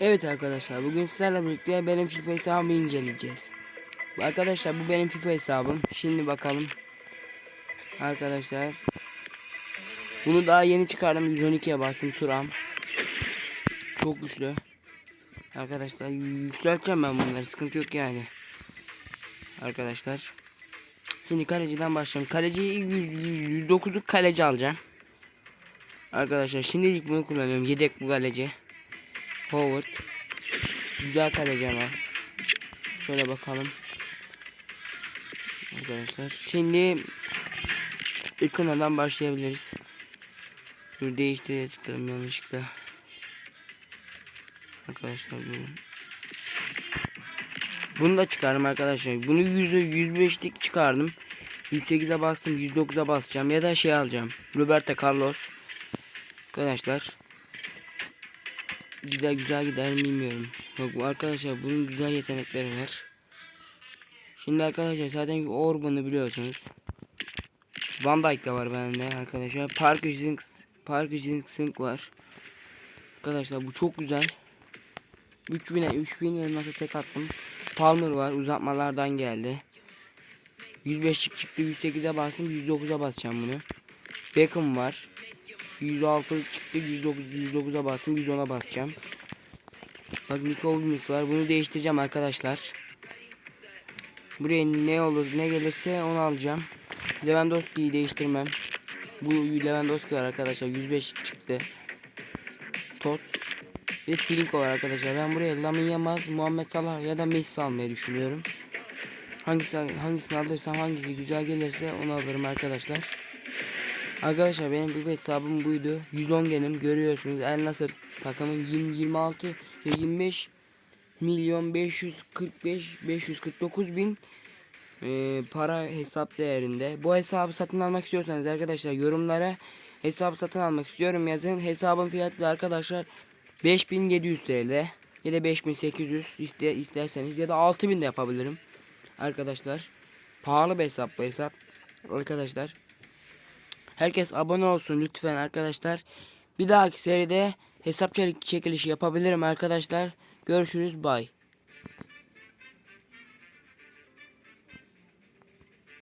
Evet arkadaşlar bugün sizlerle birlikte benim FIFA hesabımı inceleyeceğiz. Arkadaşlar bu benim FIFA hesabım. Şimdi bakalım. Arkadaşlar. Bunu daha yeni çıkardım. 112'ye bastım Turam. Çok güçlü. Arkadaşlar yükselteceğim ben bunları. Sıkıntı yok yani. Arkadaşlar. Şimdi kaleciden başlayalım. Kaleciyi 109'luk kaleci alacağım. Arkadaşlar şimdilik bunu kullanıyorum. Yedek bu kaleci. Howard. Güzel kaleci ama. Şöyle bakalım. Arkadaşlar. Şimdi ilk konudan başlayabiliriz. Dur değiştir tıkladım yanlışlıkla. Arkadaşlar bunu. Bunu da çıkardım arkadaşlar. Bunu 100 105'lik çıkardım. 108'e bastım, 109'a basacağım ya da şey alacağım. Roberto Carlos. Arkadaşlar gider güzel gider mi bilmiyorum. Bu arkadaşlar bunun güzel yetenekleri var. Şimdi arkadaşlar zaten Orban'ı biliyorsunuz. Van Dijk de var bende arkadaşlar. Park Zink Park var. Arkadaşlar bu çok güzel. 3000'e 3000 elması tek attım. Palmer var uzatmalardan geldi. 105 çıktı 108'e bastım 109'a basacağım bunu. Beckham var. 106 çıktı 109 109'a bastım 110'a basacağım. Bak Nico Williams var. Bunu değiştireceğim arkadaşlar. Buraya ne olur ne gelirse onu alacağım. Lewandowski'yi değiştirmem. Bu Lewandowski var arkadaşlar. 105 çıktı. Tot. Ve Trinko var arkadaşlar. Ben buraya Lamine Yamal, Muhammed Salah ya da Messi almayı düşünüyorum. Hangisi hangisini alırsam hangisi güzel gelirse onu alırım arkadaşlar. Arkadaşlar benim bu hesabım buydu. 110 genim görüyorsunuz. El Nasır takımın 20 26 ve 25 milyon 545 549 bin e, para hesap değerinde. Bu hesabı satın almak istiyorsanız arkadaşlar yorumlara hesabı satın almak istiyorum yazın. Hesabın fiyatı arkadaşlar 5700 TL ya da 5800 iste, isterseniz ya da 6000 de yapabilirim. Arkadaşlar pahalı bir hesap bu hesap. Arkadaşlar Herkes abone olsun lütfen arkadaşlar. Bir dahaki seride hesap çekilişi yapabilirim arkadaşlar. Görüşürüz bay.